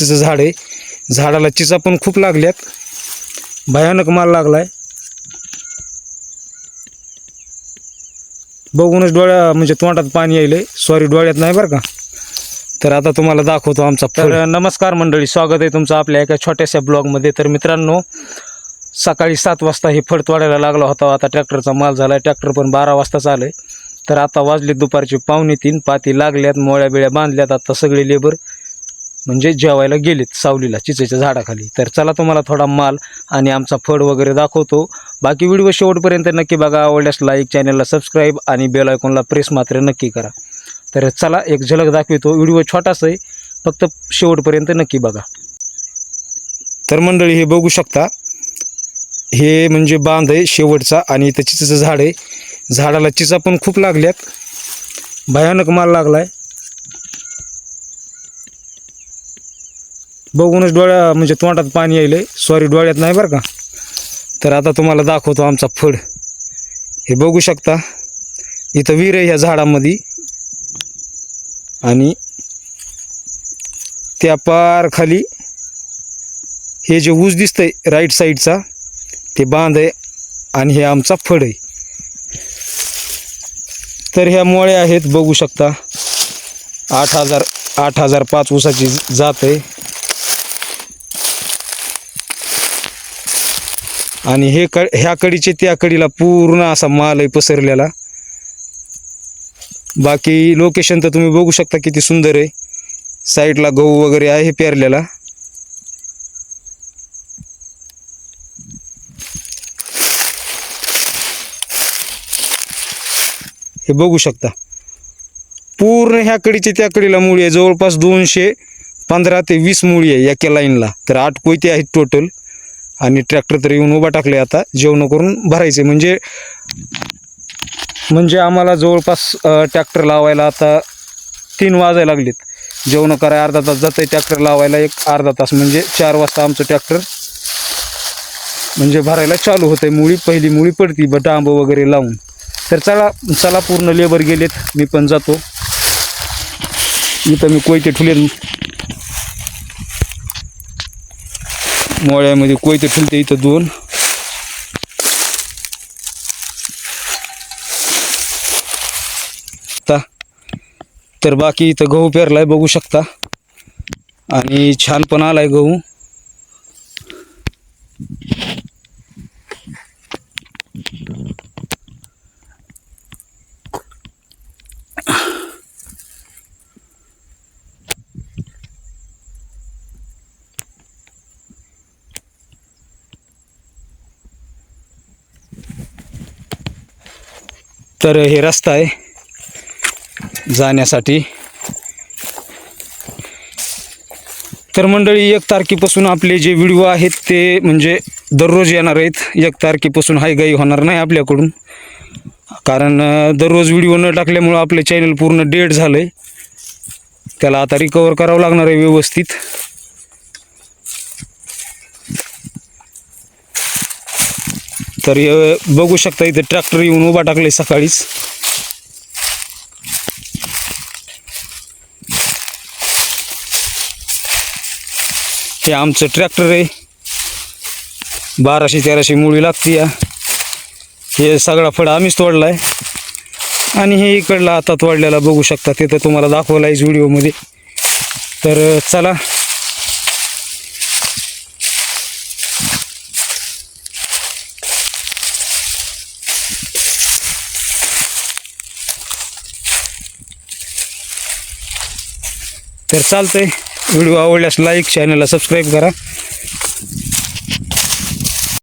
चिचेचं झाड आहे. झाडाला चिचा पण खूप लागल्यात. भयानक माल लागलाय. बघूनच डोळ्या म्हणजे तोंडात पाणी यायलंय. सॉरी डोळ्यात नाही बरं का? तर आता तुम्हाला दाखवतो आमचा तर नमस्कार मंडळी स्वागत आहे तुमचं आपल्या एका छोट्याशा ब्लॉगमध्ये. तर मित्रांनो सकाळी सात वाजता हे फड तोडायला लागला होता. आता ट्रॅक्टरचा माल झाला आहे ट्रॅक्टर पण बारा वाजता चालू आहे. तर आता वाजले दुपारचे पावणे तीन. पाती लागल्यात मोळ्या बिळ्या बांधल्यात. आता सगळे लेबर म्हणजे जेवायला गेलेत सावलीला चिचेच्या झाडाखाली. तर चला तुम्हाला थोडा माल आणि आमचा फड वगैरे दाखवतो. बाकी व्हिडिओ शेवटपर्यंत नक्की बघा. आवडल्यास लाईक चॅनलला सबस्क्राईब आणि बेल आयकॉनला प्रेस मात्र नक्की करा. तर चला एक झलक दाखवतो. व्हिडिओ छोटासा आहे फक्त शेवटपर्यंत नक्की बघा. तर मंडळी हे बघू शकता. हे म्हणजे बांध आहे शेवटचा आणि इथं चिचेचं झाड आहे. झाडाला चिचा पण खूप लागल्यात. भयानक माल लागलाय. बघूनच डोळ्या म्हणजे तोंडात पाणी यायलंय. सॉरी डोळ्यात नाही बरं का? तर आता तुम्हाला दाखवतो आमचा फड. हे बघू शकता. इथं विहीर आहे ह्या झाडामध्ये. आणि त्या पार खाली हे जे ऊस दिसतंय राईट साईडचा ते बांध आहे आणि हे आमचा फड आहे. तर ह्या मोळ्या आहेत बघू शकता. आठ हजार आठ हजार पाच ऊसाची जात आहे. आणि हे क ह्या कडीचे त्या कडीला पूर्ण असा माल आहे पसरलेला. बाकी लोकेशन तर तुम्ही बघू शकता किती सुंदर आहे. साईडला गहू वगैरे आहे पेरलेला. हे बघू शकता. पूर्ण ह्या कडीची त्या कडीला मुळी आहे. जवळपास दोनशे पंधरा ते वीस मुळी आहे एका लाईनला. तर आठ कोयते आहेत टोटल आणि ट्रॅक्टर तर येऊन उभा टाकले आता जेवण करून भरायचे. म्हणजे म्हणजे आम्हाला जवळपास ट्रॅक्टर लावायला आता तीन वाजायला लागलेत. जेवण करायला अर्धा तास जातं ट्रॅक्टर लावायला एक अर्धा तास म्हणजे चार वाजता आमचं ट्रॅक्टर म्हणजे भरायला चालू होतं आहे मुळी पहिली मुळी पडती ब डांब वगैरे लावून. तर चला चला पूर्ण लेबर गेलेत मी पण जातो. इथं मी कोयते ठुलेत मोळ्यामध्ये कोयते ठेवते इथं दोन. तर बाकी इथं गहू पेरलाय बघू शकता. आणि छान पण आलाय गहू. तर हे रस्ता आहे जाण्यासाठी. तर मंडळी एक तारखेपासून आपले जे व्हिडिओ आहेत ते म्हणजे दररोज येणार आहेत. एक तारखेपासून हाय गाई होणार नाही आपल्याकडून. कारण दररोज व्हिडिओ न टाकल्यामुळं आपलं चॅनल पूर्ण डेड झालं आहे त्याला आता रिकवर करावं लागणार आहे व्यवस्थित. तर हे बघू शकता इथे ट्रॅक्टर येऊन उभा टाकले सकाळीच. हे आमचं ट्रॅक्टर आहे. बाराशे तेराशे मुळी लागते या. हे सगळा फळ आम्हीच तोडलाय. आणि हे इकडला आता तोडलेला बघू शकता तिथं तुम्हाला दाखवलं आहे व्हिडिओमध्ये. तर चला. तर चालतंय. व्हिडिओ आवडल्यास लाईक चॅनलला सबस्क्राईब करा.